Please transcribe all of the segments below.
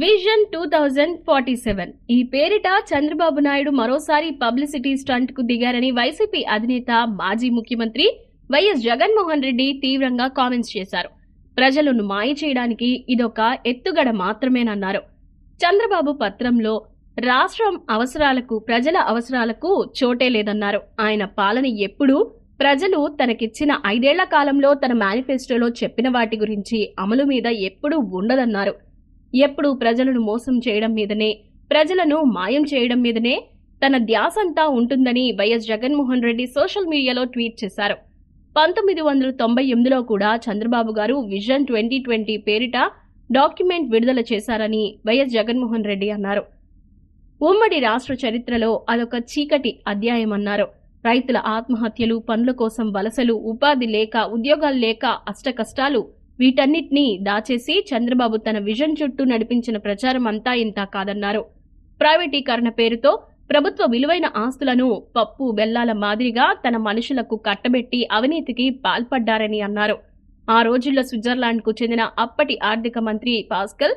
Vision two thousand forty seven. ఈ పేరిట చంద్రబాబు నాయుడు మరోసారి పబ్లిసిటీ స్టంట్కు దిగారని వైసీపీ అధినేత మాజీ ముఖ్యమంత్రి వైఎస్ జగన్మోహన్ రెడ్డి తీవ్రంగా కామెంట్స్ చేశారు. ప్రజలను మాయ చేయడానికి ఇదొక ఎత్తుగడ మాత్రమేనన్నారు. చంద్రబాబు పత్రంలో రాష్ట్రం అవసరాలకు ప్రజల అవసరాలకు చోటే లేదన్నారు. ఆయన పాలన ఎప్పుడూ ప్రజలు తనకిచ్చిన ఐదేళ్ళ కాలంలో తన మేనిఫెస్టోలో చెప్పిన వాటి గురించి అమలు మీద ఎప్పుడూ ఉండదన్నారు. ఎప్పుడు ప్రజలను మోసం చేయడం మీదనే ప్రజలను మాయం చేయడం మీదనే తన ధ్యాసంతా ఉంటుందని వైఎస్ జగన్మోహన్ రెడ్డి సోషల్ మీడియాలో ట్వీట్ చేశారు. పంతొమ్మిది వందల తొంభై ఎనిమిదిలో కూడా Chandrababu garu vision twenty twenty పేరిట డాక్యుమెంట్ విడుదల చేశారని వైఎస్ జగన్మోహన్ రెడ్డి అన్నారు. ఉమ్మడి రాష్ట్ర చరిత్రలో అదొక చీకటి అధ్యాయమన్నారు రైతుల ఆత్మహత్యలు పనుల కోసం వలసలు ఉపాధి లేక ఉద్యోగాలు లేక అష్టకష్టాలు వీటన్నిటినీ దాచేసి చంద్రబాబు తన విజన్ చుట్టూ నడిపించిన ప్రచారం అంతా ఇంతా కాదన్నారు. ప్రైవేటీకరణ పేరుతో ప్రభుత్వ విలువైన ఆస్తులను పప్పు బెల్లాల మాదిరిగా తన మనుషులకు కట్టబెట్టి అవినీతికి పాల్పడ్డారని అన్నారు. ఆ రోజుల్లో స్విట్జర్లాండ్కు చెందిన అప్పటి ఆర్థిక మంత్రి పాస్కల్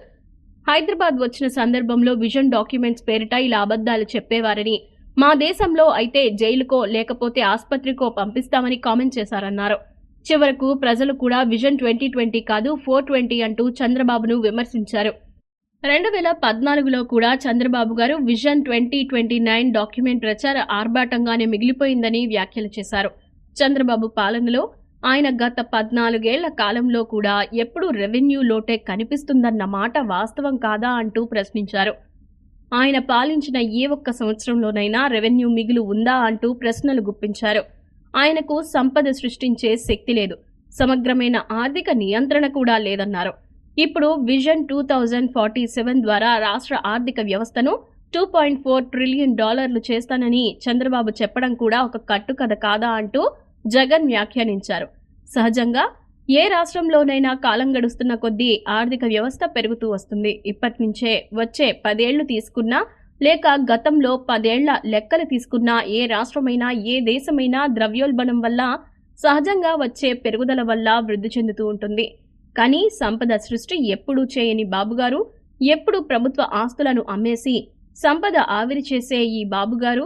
హైదరాబాద్ వచ్చిన సందర్భంలో విజన్ డాక్యుమెంట్స్ పేరిట ఇలా అబద్దాలు చెప్పేవారని మా దేశంలో అయితే జైలుకో లేకపోతే ఆసుపత్రికో పంపిస్తామని కామెంట్ చేశారన్నారు. చివరకు ప్రజలు కూడా విజన్ ట్వంటీ ట్వంటీ కాదు ఫోర్ ట్వంటీ అంటూ చంద్రబాబును విమర్శించారు. రెండు వేల పద్నాలుగులో కూడా Chandrababu garu vision twenty twenty nine document ప్రచార ఆర్భాటంగానే మిగిలిపోయిందని వ్యాఖ్యలు చేశారు. చంద్రబాబు పాలనలో ఆయన గత పద్నాలుగేళ్ళ కాలంలో కూడా ఎప్పుడు రెవెన్యూ లోటే కనిపిస్తుందన్న మాట వాస్తవం కాదా అంటూ ప్రశ్నించారు. ఆయన పాలించిన ఏ ఒక్క సంవత్సరంలోనైనా రెవెన్యూ మిగులు ఉందా అంటూ ప్రశ్నలు గుప్పించారు. ఆయనకు సంపద సృష్టించే శక్తి లేదు. సమగ్రమైన ఆర్థిక నియంత్రణ కూడా లేదన్నారు. ఇప్పుడు vision two thousand forty seven ద్వారా రాష్ట్ర ఆర్థిక వ్యవస్థను టూ పాయింట్ ఫోర్ ట్రిలియన్ డాలర్లు చేస్తానని చంద్రబాబు చెప్పడం కూడా ఒక కట్టుకథ కాదా అంటూ జగన్ వ్యాఖ్యానించారు. సహజంగా ఏ రాష్ట్రంలోనైనా కాలం గడుస్తున్న కొద్దీ ఆర్థిక వ్యవస్థ పెరుగుతూ వస్తుంది. ఇప్పటి నుంచే వచ్చే పదేళ్ళు తీసుకున్నా లేక గతంలో పదేళ్ళ లెక్కలు తీసుకున్న ఏ రాష్ట్రమైనా ఏ దేశమైనా ద్రవ్యోల్బణం వల్ల సహజంగా వచ్చే పెరుగుదల వల్ల వృద్ధి చెందుతూ ఉంటుంది. కానీ సంపద సృష్టి ఎప్పుడూ చేయని బాబుగారు ఎప్పుడు ప్రభుత్వ ఆస్తులను అమ్మేసి సంపద ఆవిరి చేసే ఈ బాబుగారు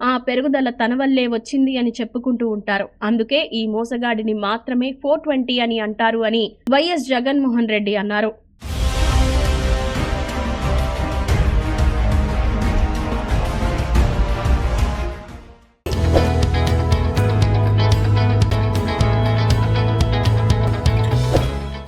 ఆ పెరుగుదల తన వల్లే వచ్చింది అని చెప్పుకుంటూ ఉంటారు. అందుకే ఈ మోసగాడిని మాత్రమే ఫోర్ ట్వంటీ అని అంటారు అని వైఎస్ జగన్మోహన్ రెడ్డి అన్నారు.